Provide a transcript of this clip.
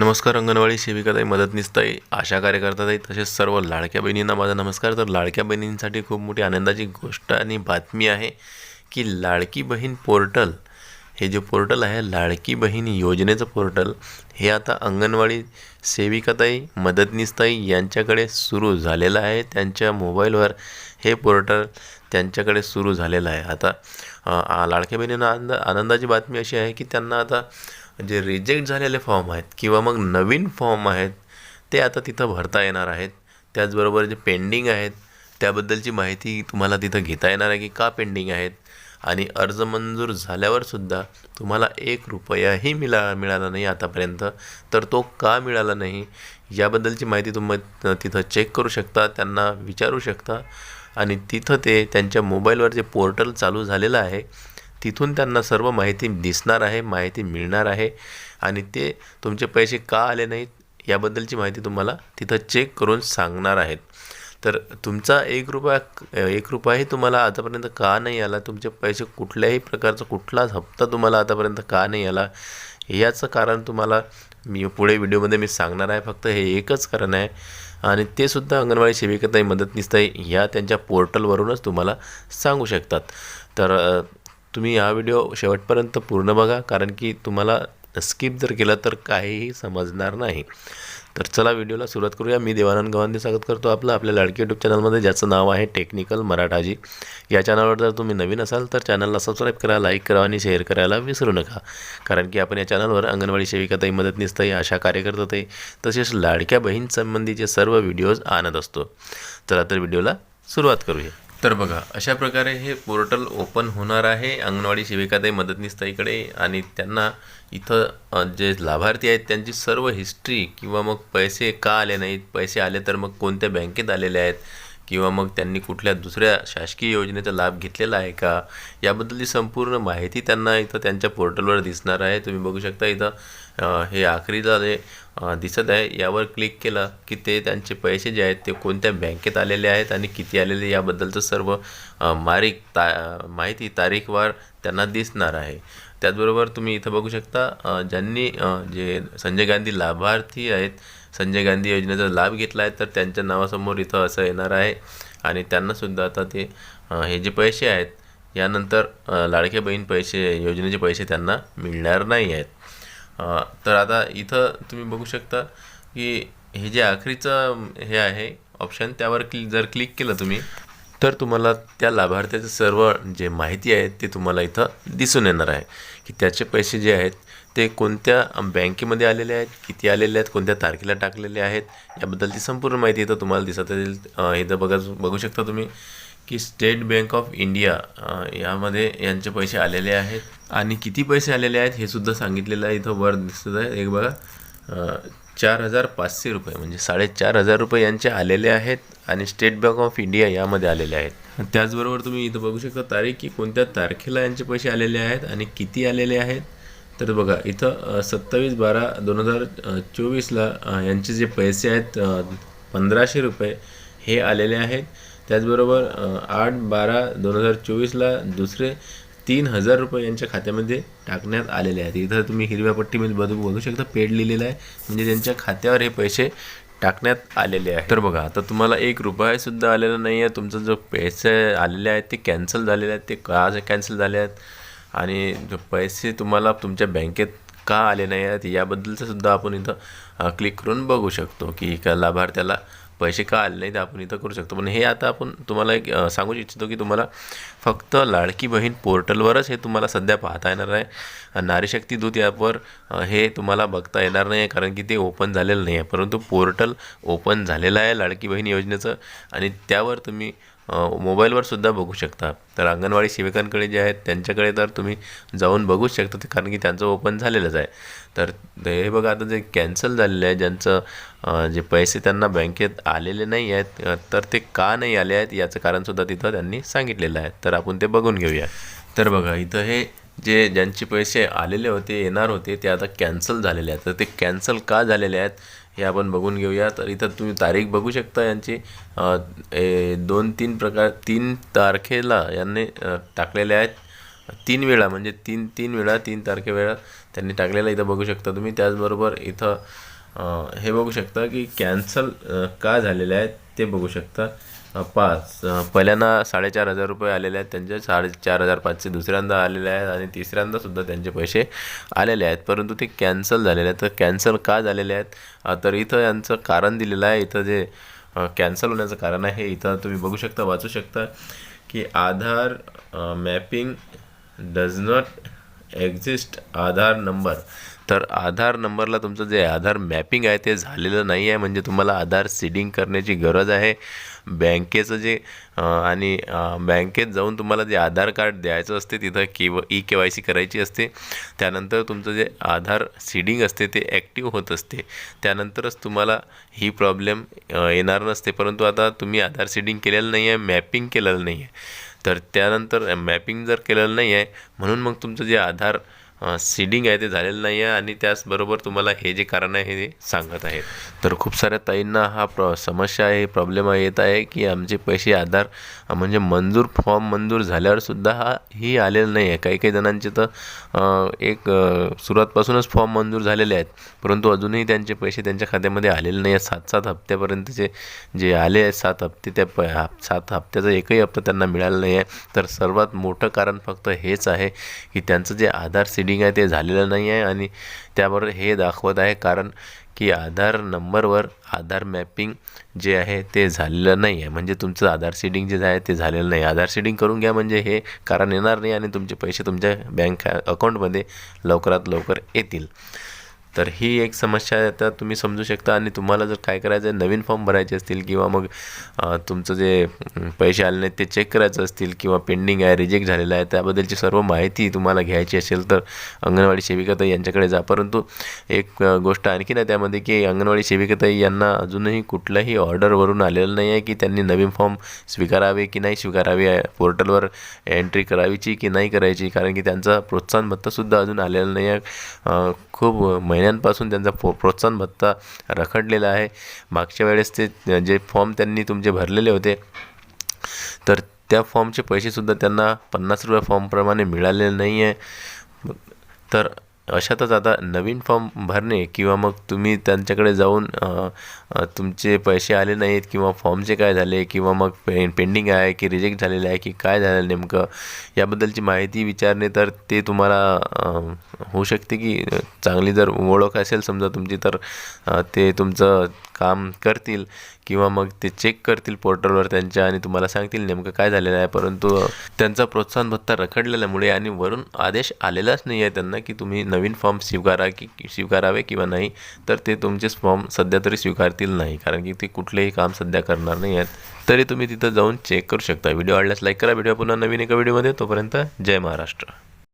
नमस्कार अंगणवाडी सेविकाताई मदतनीसताई आशा कार्यकर्ताताई तसेच सर्व लाडक्या बहिणींना माझा नमस्कार. तर लाडक्या बहिणींसाठी खूप मोठी आनंदाची गोष्ट आणि बातमी आहे की लाडकी बहीण पोर्टल हे जे पोर्टल आहे लाडकी बहीण योजनेचं पोर्टल हे आता अंगणवाडी सेविकाताई मदतनीसताई यांच्याकडे सुरू झालेलं आहे. त्यांच्या मोबाईलवर हे पोर्टल त्यांच्याकडे सुरू झालेलं आहे. आता लाडक्या बहिणींना आनंद आनंदाची बातमी अशी आहे की त्यांना आता जे रिजेक्ट झालेले फॉर्म आहेत किंवा मग नवीन फॉर्म आहेत ते आता तिथं भरता येणार आहेत. त्याचबरोबर जे पेंडिंग आहेत त्याबद्दलची माहिती तुम्हाला तिथं घेता येणार आहे की का पेंडिंग आहेत? आणि अर्ज मंजूर झाल्यावर सुद्धा तुम्हाला एक रुपयाही मिळा मिळाला नाही आतापर्यंत. तर तो का मिळाला नाही? याबद्दलची माहिती तुम्ही तिथं चेक करू शकता त्यांना विचारू शकता. आणि तिथं ते त्यांच्या मोबाईलवर जे पोर्टल चालू झालेलं आहे तिथून त्यांना सर्व माहिती दिसणार आहे माहिती मिळणार आहे. आणि ते तुमचे पैसे का आले नाहीत याबद्दलची माहिती तुम्हाला तिथं चेक करून सांगणार आहेत. तर तुमचा एक रुपया एक रुपयाही तुम्हाला आतापर्यंत का नाही आला? तुमचे पैसे कुठल्याही प्रकारचा कुठलाच हप्ता तुम्हाला आतापर्यंत का नाही आला? याचं कारण तुम्हाला मी पुढे व्हिडिओमध्ये मी सांगणार आहे. फक्त हे एकच कारण आहे. आणि ते सुद्धा अंगणवाडी सेविकाताई मदतनीसताई या त्यांच्या पोर्टलवरूनच तुम्हाला सांगू शकतात. तर तुम्ही हा व्हिडिओ शेवटपर्यंत पूर्ण बघा कारण की तुम्हाला स्किप जर केलं तर काहीही समजणार नाही. तर चला व्हिडिओला सुरुवात करूया. मी देवानंद गवांदे स्वागत करतो आपलं आपल्या लाडकी यूट्यूब चॅनलमध्ये ज्याचं नाव आहे टेक्निकल मराठाजी. या चॅनलवर जर तुम्ही नवीन असाल तर चॅनलला सबस्क्राईब करा लाईक करा आणि शेअर करायला विसरू नका. कारण की आपण या चॅनलवर अंगणवाडी सेविकाताई मदतनीसताई आशा कार्यकर्ताताई तसेच लाडक्या बहीण संबंधीचे सर्व व्हिडिओज आणत असतो. चला तर व्हिडिओला सुरुवात करूया. तर बघा अशा प्रकारे हे पोर्टल ओपन होणार आहे. अंगणवाडी सेविकाताई मदतनीसताईकडे आणि त्यांना इथं जे लाभार्थी आहेत त्यांची सर्व हिस्ट्री किंवा मग पैसे का आले नाहीत पैसे आले तर मग कोणत्या बँकेत आलेले आहेत किंवा मग त्यांनी कुठल्या दुसऱ्या शासकीय योजनेचा लाभ घेतलेला आहे का? याबद्दलची संपूर्ण माहिती त्यांना इथं त्यांच्या पोर्टलवर दिसणार आहे. तुम्ही बघू शकता इथं हे आखरीला जे दिसत आहे. यावर क्लिक केलं की ते त्यांचे पैसे जे आहेत ते कोणत्या बँकेत आलेले आहेत आणि किती आलेले याबद्दलचं सर्व अ, मारीक ता माहिती तारीखवार त्यांना दिसणार आहे. त्याचबरोबर तुम्ही इथं बघू शकता ज्यांनी जे संजय गांधी लाभार्थी आहेत संजय गांधी योजनेचा लाभ घेतला आहे तर त्यांच्या नावासमोर इथं असं येणार आहे. आणि त्यांनासुद्धा आता ते हे जे पैसे आहेत यानंतर लाडके बहीण पैसे योजनेचे पैसे त्यांना मिळणार नाही आहेत. तर आता इथं तुम्ही बघू शकता की हे जे आखरीचं हे आहे ऑप्शन त्यावर क्लिक जर क्लिक केलं तुम्ही तर तुम्हाला त्या लाभार्थ्याचं सर्व जे माहिती आहे ते तुम्हाला इथं दिसून येणार आहे. की त्याचे पैसे जे आहेत ते कोणत्या बँकेमध्ये आलेले आहेत किती आलेले आहेत कोणत्या तारखेला टाकलेले आहेत याबद्दलची संपूर्ण माहिती इथं तुम्हाला दिसत येईल इथं बघा बघू शकता तुम्ही की स्टेट बँक ऑफ इंडिया यामध्ये यांचे पैसे आलेले आहेत. आणि किती पैसे आलेले आहेत हे सुद्धा सांगितलेलं आहे इथं वर दिसत आहे. एक बघा चार हजार पाचशे रुपये म्हणजे साडेचार हजार रुपये यांचे आलेले आहेत आणि स्टेट बँक ऑफ इंडिया यामध्ये आलेले आहेत. त्याचबरोबर तुम्ही इथं बघू शकता तारीख की कोणत्या तारखेला यांचे पैसे आलेले आहेत आणि किती आलेले आहेत. तर बघा इथं सत्तावीस बारा दोन हजार चोवीसला यांचे जे पैसे आहेत पंधराशे रुपये हे आलेले आहेत. त्याचबरोबर आठ बारा दोन हजार चोवीसला दुसरे तीन हजार रुपये यांच्या खात्यामध्ये टाकण्यात आलेले आहेत. इथं तुम्ही हिरव्या पट्टीमध्ये बदू बघू शकता पेड लिहिलेलं आहे. म्हणजे त्यांच्या खात्यावर हे पैसे टाकण्यात आलेले आहे तर बघा आता तुम्हाला एक रुपयासुद्धा आलेला नाही आहे. तुमचं जो पैसे आलेले आहेत ते कॅन्सल झालेले आहेत ते का कॅन्सल झाले आहेत? आणि जो पैसे तुम्हाला तुमच्या बँकेत का आले नाही आहेत याबद्दलचं सुद्धा आपण इथं क्लिक करून बघू शकतो की एका लाभार्थ्याला पैसे का आले नाही ते आपण इथं करू शकतो. पण हे आता आपण तुम्हाला एक सांगू इच्छितो की तुम्हाला फक्त लाडकी बहीण पोर्टलवरच हे तुम्हाला सध्या पाहता येणार आहे. नारीशक्ती दूत ॲपवर हे तुम्हाला बघता येणार नाही आहे कारण की ते ओपन झालेलं नाही आहे परंतु पोर्टल ओपन झालेलं आहे लाडकी बहीण योजनेचं आणि त्यावर तुम्ही मोबाईलवर सुद्धा बघू शकता. तर अंगणवाडी सेविकांकडे जे आहेत त्यांच्याकडे तर तुम्ही जाऊन बघूच शकता ते कारण की त्यांचं ओपन झालेलंच आहे. तर हे बघा आता जे कॅन्सल झालेलं आहे ज्यांचं जे पैसे त्यांना बँकेत आलेले नाही आहेत तर ते का नाही आले आहेत याचं कारणसुद्धा तिथं त्यांनी सांगितलेलं आहे. तर आपण ते बघून घेऊया. तर बघा इथं हे जे ज्यांचे पैसे आलेले होते येणार होते ते आता कॅन्सल झालेले आहेत. तर ते कॅन्सल का झालेले आहेत हे आपण बघून घेऊया. तर इथं तुम्ही तारीख बघू शकता यांची. ए, दोन तीन प्रकार तीन तारखेला यांनी टाकलेले आहेत. तीन वेळा म्हणजे तीन तीन वेळा तीन तारखेवेळा त्यांनी टाकलेला इथं बघू शकता तुम्ही. त्याचबरोबर इथं हे बघू शकता की कॅन्सल का झालेले आहेत ते बघू शकता. पाच. पहिल्यांदा साडेचार हजार रुपये आलेले आहेत त्यांचे. साडेचार हजार पाचशे दुसऱ्यांदा आलेले आहेत आणि तिसऱ्यांदासुद्धा त्यांचे पैसे आलेले आहेत. परंतु ते कॅन्सल झालेले आहेत. तर कॅन्सल का झालेले आहेत? तर इथं यांचं कारण दिलेलं आहे. इथं जे कॅन्सल होण्याचं कारण आहे इथं तुम्ही बघू शकता वाचू शकता की Aadhaar mapping does not exist Aadhaar number. तर आधार नंबरला तुमचं जे आधार मॅपिंग आहे ते झालेलं नाही आहे म्हणजे तुम्हाला आधार सीडिंग करण्याची गरज आहे. बँकेचं जे आणि बँकेत जाऊन तुम्हाला जे आधार कार्ड द्यायचं असते तिथं के व ई के वाय सी करायची असते. त्यानंतर तुमचं जे आधार सीडिंग असते ते ॲक्टिव्ह होत असते. त्यानंतरच तुम्हाला ही प्रॉब्लेम येणार नसते. परंतु आता तुम्ही आधार सीडिंग केलेलं नाही आहे मॅपिंग केलेलं नाही आहे. तर त्यानंतर मॅपिंग जर केलेलं नाही आहे म्हणून मग तुमचं जे आधार सीडिंग आहे ते झालेलं नाही आहे आणि त्याचबरोबर तुम्हाला हे जे कारण आहे हे सांगत आहेत. तर खूप साऱ्या ताईंना हा प्र समस्या आहे प्रॉब्लेम येत आहे की आमचे पैसे आधार म्हणजे मंजूर फॉर्म मंजूर झाल्यावर सुद्धा हा ही आलेलं नाही आहे काही काही जणांचे तर एक सुरुवातपासूनच फॉर्म मंजूर झालेले आहेत. परंतु अजूनही त्यांचे पैसे त्यांच्या खात्यामध्ये आलेले नाही आहेत सात सात हप्त्यापर्यंतचे जे आले आहेत सात हप्ते त्या प सात हप्त्याचा एकही हप्ता त्यांना मिळाला नाही आहे तर सर्वात मोठं कारण फक्त हेच आहे की त्यांचं जे आधार सीडिंग आहे ते झालेलं नाही आहे आणि त्याबरोबर हे दाखवत आहे कारण की आधार नंबरवर आधार मॅपिंग जे आहे ते झालेलं नाही आहे. म्हणजे तुमचं आधार सीडिंग जे आहे ते झालेलं नाही आधार सीडिंग करून घ्या म्हणजे हे कारण येणार नाही आणि तुमचे पैसे तुमच्या बँक अकाउंटमध्ये लवकरात लवकर येतील. तर ही एक समस्या आता तुम्ही समजू शकता आणि तुम्हाला जर काय करायचं आहे नवीन फॉर्म भरायचे असतील किंवा मग तुमचं जे पैसे आले नाहीत ते चेक करायचं असतील किंवा पेंडिंग आहे रिजेक्ट झालेलं आहे त्याबद्दलची सर्व माहिती तुम्हाला घ्यायची असेल तर अंगणवाडी सेविकाताई यांच्याकडे जा. परंतु एक गोष्ट आणखीन आहे त्यामध्ये की अंगणवाडी सेविकाताई यांना अजूनही कुठल्याही ऑर्डरवरून आलेलं नाही आहे की त्यांनी नवीन फॉर्म स्वीकारावे की नाही स्वीकारावे पोर्टलवर एंट्री करावीची की नाही करायची कारण की त्यांचा प्रोत्साहन भत्तासुद्धा अजून आलेला नाही आहे. खूप महिन्या महिन्यांपासून त्यांचा प्रो प्रोत्साहन भत्ता रखडलेला आहे. मागच्या वेळेस ते जे फॉर्म त्यांनी तुमचे भरलेले होते तर त्या फॉर्मचे पैसेसुद्धा त्यांना पन्नास रुपये फॉर्मप्रमाणे मिळालेले नाही आहे तर अशातच आता नवीन फॉर्म भरणे किंवा मग तुम्ही त्यांच्याकडे जाऊन तुमचे पैसे आले नाहीत किंवा फॉर्मचे काय झाले किंवा मग पे पेंडिंग आहे की रिजेक्ट झालेलं आहे की काय झालं नेमकं याबद्दलची माहिती विचारणे तर ते तुम्हाला होऊ शकते की चांगली जर ओळख असेल समजा तुमची तर ते तुमचं काम करतील किंवा मग ते चेक करतील पोर्टलवर त्यांच्या आणि तुम्हाला सांगतील नेमकं काय झालेलं आहे. परंतु त्यांचा प्रोत्साहन भत्ता रखडलेल्यामुळे आणि वरून आदेश आलेलाच नाही आहे त्यांना की तुम्ही नवीन फॉर्म स्वीकारा की स्वीकारावे किंवा नाही तर ते तुमचेच फॉर्म सध्या तरी स्वीकारतील नाही. कारण की ते कुठलेही काम सध्या करणार नाही आहेत. तरी तुम्ही तिथं जाऊन चेक करू शकता. व्हिडिओ आवडल्यास लाईक करा. व्हिडिओ पुन्हा नवीन एका व्हिडिओमध्ये तोपर्यंत जय महाराष्ट्र.